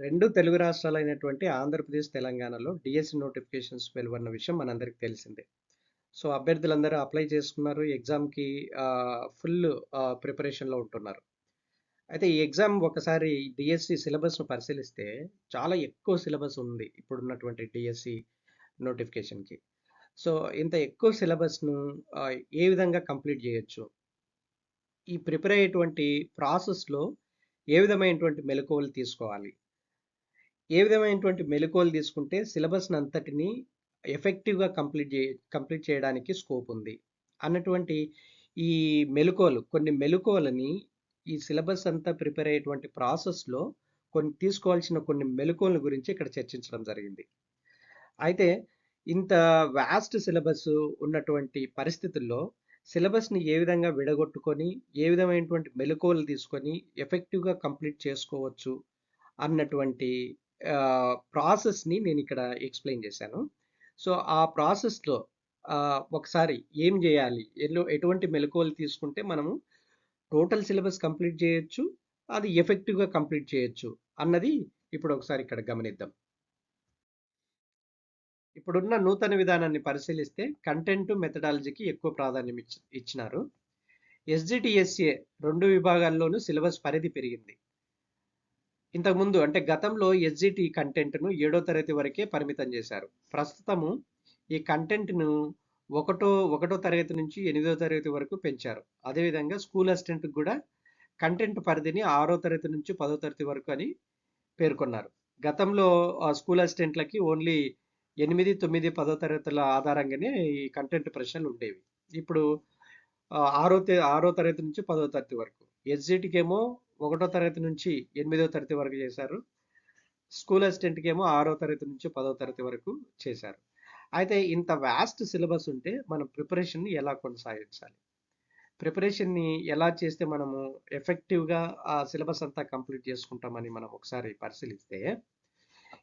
రెండు తెలుగు రాష్ట్రాలైనటువంటి ఆంధ్రప్రదేశ్, తెలంగాణలో DSC notifications వెలువడిన విషయం మనందరికీ తెలిసిందే. సో, అభ్యర్థులందరూ అప్లై చేసుకున్నారు. ఎగ్జామ్‌కి ఫుల్ ప్రిపరేషన్‌లో ఉంటున్నారు. అయితే ఈ ఎగ్జామ్ ఒకసారి డిఎస్సి సిలబస్‌ను పరిశీలిస్తే చాలా ఎక్కువ సిలబస్ ఉంది ఇప్పుడున్నటువంటి డిఎస్సి నోటిఫికేషన్‌కి. సో, ఇంత ఎక్కువ సిలబస్‌ను ఏ విధంగా కంప్లీట్ చేయొచ్చు? ఈ ప్రిపేర్ అయ్యేటువంటి ప్రాసెస్‌లో ఏ విధమైనటువంటి మెలకువలు తీసుకోవాలి? ఏ విధమైనటువంటి మెలకువలు తీసుకుంటే సిలబస్ని అంతటిని ఎఫెక్టివ్‌గా కంప్లీట్ చే కంప్లీట్ చేయడానికి స్కోప్ ఉంది. అన్నటువంటి ఈ మెలకువలు కొన్ని మెళకువలని ఈ సిలబస్ అంతా ప్రిపేర్ అయ్యేటువంటి ప్రాసెస్‌లో కొన్ని తీసుకోవాల్సిన కొన్ని మెలకువల గురించి ఇక్కడ చర్చించడం జరిగింది. అయితే ఇంత వాస్ట్ సిలబస్ ఉన్నటువంటి పరిస్థితుల్లో సిలబస్‌ని ఏ విధంగా విడగొట్టుకొని, ఏ విధమైనటువంటి మెలకువలు తీసుకొని ఎఫెక్టివ్‌గా కంప్లీట్ చేసుకోవచ్చు అన్నటువంటి ప్రాసెస్ని నేను ఇక్కడ ఎక్స్‌ప్లెయిన్ చేశాను. సో, ఆ ప్రాసెస్‌లో ఒకసారి ఏం చేయాలి ఎల్లో ఎటువంటి మెలకువలు తీసుకుంటే మనము టోటల్ సిలబస్ కంప్లీట్ చేయొచ్చు. అది ఎఫెక్టివ్‌గా కంప్లీట్ చేయొచ్చు అన్నది ఇప్పుడు ఒకసారి ఇక్కడ గమనిద్దాం. ఇప్పుడున్న నూతన విధానాన్ని పరిశీలిస్తే కంటెంట్, మెథడాలజీకి ఎక్కువ ప్రాధాన్యం ఇచ్చినారు. ఎస్‌జిటిఎస్‌ఏ రెండు విభాగాల్లోనూ సిలబస్ పరిధి పెరిగింది. ఇంతకుముందు అంటే గతంలో ఎస్‌జిటి కంటెంట్‌ను ఏడో తరగతి వరకే పరిమితం చేశారు. ప్రస్తుతము ఈ కంటెంట్‌ను ఒకటో ఒకటో తరగతి నుంచి ఎనిమిదో తరగతి వరకు పెంచారు. అదేవిధంగా స్కూల్ అసిస్టెంట్‌కి కూడా కంటెంట్ పరిధిని ఆరో తరగతి నుంచి పదో తరగతి వరకు అని పేర్కొన్నారు. గతంలో స్కూల్ అసిస్టెంట్‌లకి ఓన్లీ 8, 9, 10 తరగతుల ఆధారంగానే ఈ కంటెంట్ ప్రశ్నలు ఉండేవి. ఇప్పుడు ఆరో ఆరో తరగతి నుంచి పదో తరగతి వరకు. ఎస్‌జిటికేమో ఒకటో తరగతి నుంచి ఎనిమిదో తరగతి వరకు చేశారు. స్కూల్ అసిస్టెంట్‌కేమో ఆరో తరగతి నుంచి పదో తరగతి వరకు చేశారు. అయితే ఇంత వాస్ట్ సిలబస్ ఉంటే మనం ప్రిపరేషన్‌ని ఎలా కొనసాగించాలి? ప్రిపరేషన్‌ని ఎలా చేస్తే మనము ఎఫెక్టివ్‌గా ఆ సిలబస్ అంతా కంప్లీట్ చేసుకుంటామని మనం ఒకసారి పరిశీలిస్తే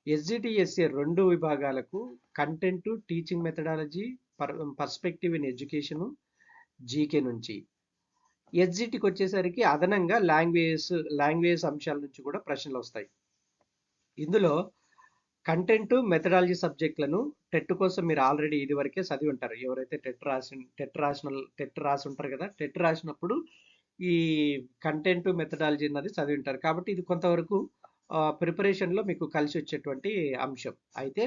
ఎస్‌జిటిఎస్‌ఏ రెండు విభాగాలకు content, teaching methodology, per perspective in education, GK నుంచి. ఎస్‌జిటికొచ్చేసరికి అదనంగా లాంగ్వేజెస్ లాంగ్వేజ్ అంశాల నుంచి కూడా ప్రశ్నలు వస్తాయి ఇందులో కంటెంట్, మెథడాలజీ సబ్జెక్ట్‌లను టెట్ కోసం మీరు ఆల్రెడీ ఇదివరకే చదివి ఉంటారు. ఎవరైతే టెట్ రాసి టెట్ రాసిన టెట్ రాసి ఉంటారు కదా! టెట్ రాసినప్పుడు ఈ కంటెంట్, మెథడాలజీ అన్నది చదివి ఉంటారు. కాబట్టి ఇది కొంతవరకు ప్రిపరేషన్‌లో మీకు కలిసి వచ్చేటువంటి అంశం. అయితే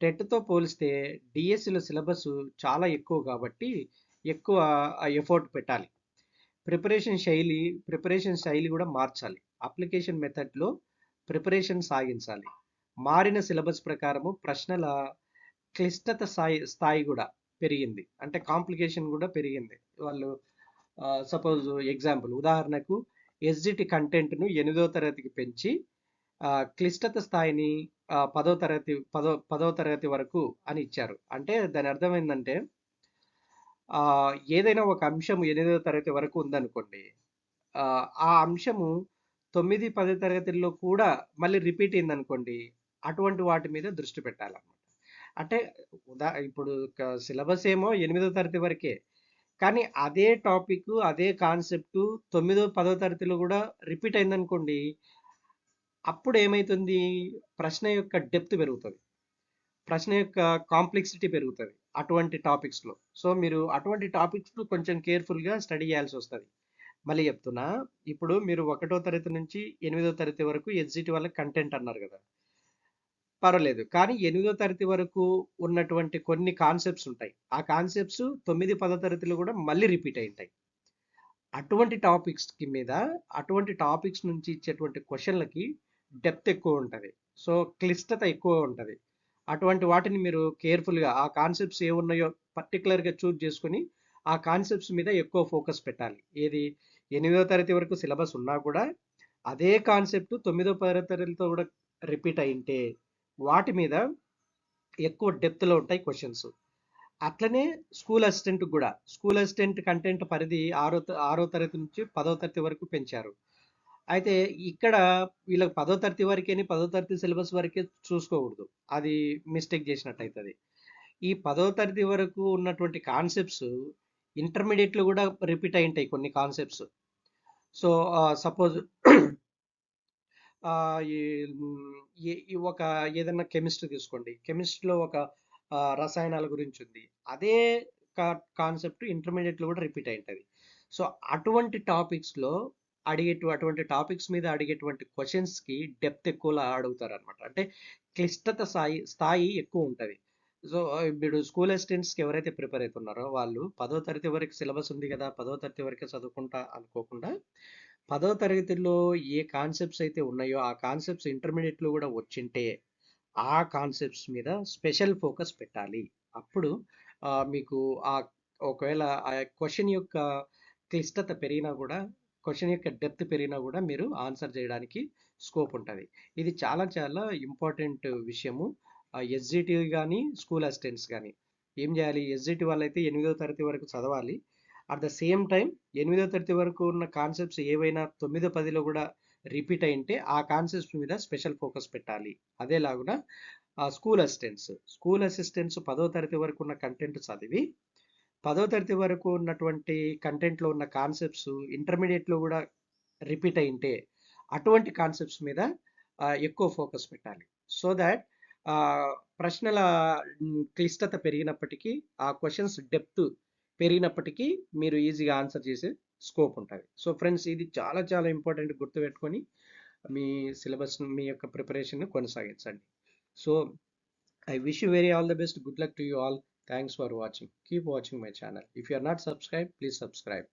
టెట్‌తో పోలిస్తే డిఎస్సిలో సిలబస్ చాలా ఎక్కువ కాబట్టి ఎక్కువ ఎఫోర్ట్ ఎఫర్ట్ పెట్టాలి. ప్రిపరేషన్ శైలి ప్రిపరేషన్ శైలి కూడా మార్చాలి. అప్లికేషన్ మెథడ్‌లో ప్రిపరేషన్ సాగించాలి. మారిన సిలబస్ ప్రకారము ప్రశ్నల క్లిష్టత స్థాయి స్థాయి కూడా పెరిగింది. అంటే కాంప్లికేషన్ కూడా పెరిగింది. వాళ్ళు సపోజ్ ఎగ్జాంపుల్ ఉదాహరణకు ఎస్‌జిటి కంటెంట్‌ను ఎనిమిదో తరగతికి పెంచి క్లిష్టత స్థాయిని పదో తరగతి పదో పదో తరగతి వరకు అని ఇచ్చారు. అంటే దాని అర్థం ఏంటంటే ఏదైనా ఒక అంశం ఎనిమిదో తరగతి వరకు ఉందనుకోండి. ఆ అంశము 9, 10 తరగతుల్లో కూడా మళ్ళీ రిపీట్ అయిందనుకోండి. అటువంటి వాటి మీద దృష్టి పెట్టాలన్నమాట. అంటే ఉదా ఇప్పుడు సిలబస్ ఏమో ఎనిమిదో తరగతి వరకే. కానీ అదే టాపిక్, అదే కాన్సెప్ట్ తొమ్మిదో, పదో తరగతిలో కూడా రిపీట్ అయిందనుకోండి. అప్పుడు ఏమైతుంది? ప్రశ్న యొక్క డెప్త్ పెరుగుతుంది ప్రశ్న యొక్క కాంప్లెక్సిటీ పెరుగుతుంది అటువంటి టాపిక్స్‌లో. సో, మీరు అటువంటి టాపిక్స్‌ను కొంచెం కేర్‌ఫుల్‌గా స్టడీ చేయాల్సి వస్తుంది మళ్ళీ చెప్తున్నా. ఇప్పుడు మీరు ఒకటో తరగతి నుంచి ఎనిమిదో తరగతి వరకు ఎస్‌జిటి వల్ల కంటెంట్ అన్నారు కదా పర్వాలేదు. కానీ ఎనిమిదో తరగతి వరకు ఉన్నటువంటి కొన్ని కాన్సెప్ట్స్ ఉంటాయి. ఆ కాన్సెప్ట్స్ 9, 10 తరగతిలో కూడా మళ్ళీ రిపీట్ అయి ఉంటాయి అటువంటి టాపిక్స్‌కి మీద అటువంటి టాపిక్స్ నుంచి ఇచ్చేటువంటి క్వశ్చన్లకి డెప్త్ ఎక్కువ ఉంటుంది సో, క్లిష్టత ఎక్కువ ఉంటుంది అటువంటి వాటిని మీరు కేర్‌ఫుల్‌గా ఆ కాన్సెప్ట్స్ ఏవున్నాయో పర్టిక్యులర్‌గా చూజ్ చేసుకొని, ఆ కాన్సెప్ట్స్ మీద ఎక్కువ ఫోకస్ పెట్టాలి. ఏది? ఎనిమిదో తరగతి వరకు సిలబస్ ఉన్నా కూడా అదే కాన్సెప్ట్ తొమ్మిదో, తరగతితో కూడా రిపీట్ అయింటే వాటి మీద ఎక్కువ డెప్త్‌లో ఉంటాయి క్వశ్చన్స్ అట్లనే స్కూల్ అసిస్టెంట్ కూడా స్కూల్ అసిస్టెంట్ కంటెంట్ పరిధి ఆరో ఆరో తరగతి నుంచి పదో తరగతి వరకు పెంచారు. అయితే ఇక్కడ వీళ్ళకి పదో తరగతి వరకేని పదో తరగతి సిలబస్ వరకే చూసుకోకూడదు. అది మిస్టేక్ చేసినట్టయితుంది ఈ పదో తరగతి వరకు ఉన్నటువంటి కాన్సెప్ట్స్ ఇంటర్మీడియట్లో కూడా రిపీట్ అయి ఉంటాయి కొన్ని కాన్సెప్ట్స్. సో, సపోజ్ ఈ ఒక ఏదన్నా కెమిస్ట్రీ తీసుకోండి. కెమిస్ట్రీలో ఒక రసాయనాల గురించి ఉంది. అదే కా కాన్సెప్ట్ ఇంటర్మీడియట్లో కూడా రిపీట్ అయ్యుంటది. సో, అటువంటి టాపిక్స్‌లో అడిగేటు అటువంటి టాపిక్స్ మీద అడిగేటువంటి క్వశ్చన్స్కి డెప్త్ ఎక్కువలా అడుగుతారనమాట. అంటే క్లిష్టత స్థాయి స్థాయి ఎక్కువ ఉంటుంది సో, ఇప్పుడు స్కూల్ అసిస్టెంట్స్‌కి ఎవరైతే ప్రిపేర్ అవుతున్నారో వాళ్ళు పదో తరగతి వరకు సిలబస్ ఉంది కదా పదో తరగతి వరకే చదువుకుంటా అనుకోకుండా పదో తరగతిలో ఏ కాన్సెప్ట్స్ అయితే ఉన్నాయో ఆ కాన్సెప్ట్స్ ఇంటర్మీడియట్లో కూడా వచ్చింటే ఆ కాన్సెప్ట్స్ మీద స్పెషల్ ఫోకస్ పెట్టాలి. అప్పుడు మీకు ఆ ఒకవేళ ఆ క్వశ్చన్ యొక్క క్లిష్టత పెరిగినా కూడా క్వశ్చన్ యొక్క డెప్త్ పెరిగినా కూడా మీరు ఆన్సర్ చేయడానికి స్కోప్ ఉంటుంది ఇది చాలా చాలా ఇంపార్టెంట్ విషయము. ఆహ్, ఎస్‌జిటి స్కూల్ అసిస్టెంట్స్ కానీ ఏం జేయాలి? ఎస్‌జిటి వాళ్ళైతే ఎనిమిదో తరగతి వరకు చదవాలి. అట్ ద సేమ్ టైం ఎనిమిదో తరగతి వరకు ఉన్న కాన్సెప్ట్స్ ఏవైనా తొమ్మిదో పదిలో కూడా రిపీట్ అయింటే ఆ కాన్సెప్ట్స్ మీద స్పెషల్ ఫోకస్ పెట్టాలి. అదేలాగున స్కూల్ అసిస్టెంట్స్, స్కూల్ అసిస్టెంట్స్ పదో తరగతి వరకు ఉన్న కంటెంట్ చదివి పదో తరగతి వరకు ఉన్నటువంటి కంటెంట్‌లో ఉన్న కాన్సెప్ట్స్ ఇంటర్మీడియట్లో కూడా రిపీట్ అయింటే అటువంటి కాన్సెప్ట్స్ మీద ఎక్కువ ఫోకస్ పెట్టాలి. సో దాట్ ప్రశ్నల క్లిష్టత పెరిగినప్పటికీ, ఆ క్వశ్చన్స్ డెప్త్ పెరిగినప్పటికీ మీరు ఈజీగా ఆన్సర్ చేసే స్కోప్ ఉంటుంది సో ఫ్రెండ్స్ ఇది చాలా చాలా ఇంపార్టెంట్ గుర్తుపెట్టుకొని మీ సిలబస్‌ని మీ యొక్క ప్రిపరేషన్ కొనసాగించండి. So, I wish you very all the best. Good luck to you all. Thanks for watching. Keep watching my channel. If you are not subscribed, please subscribe.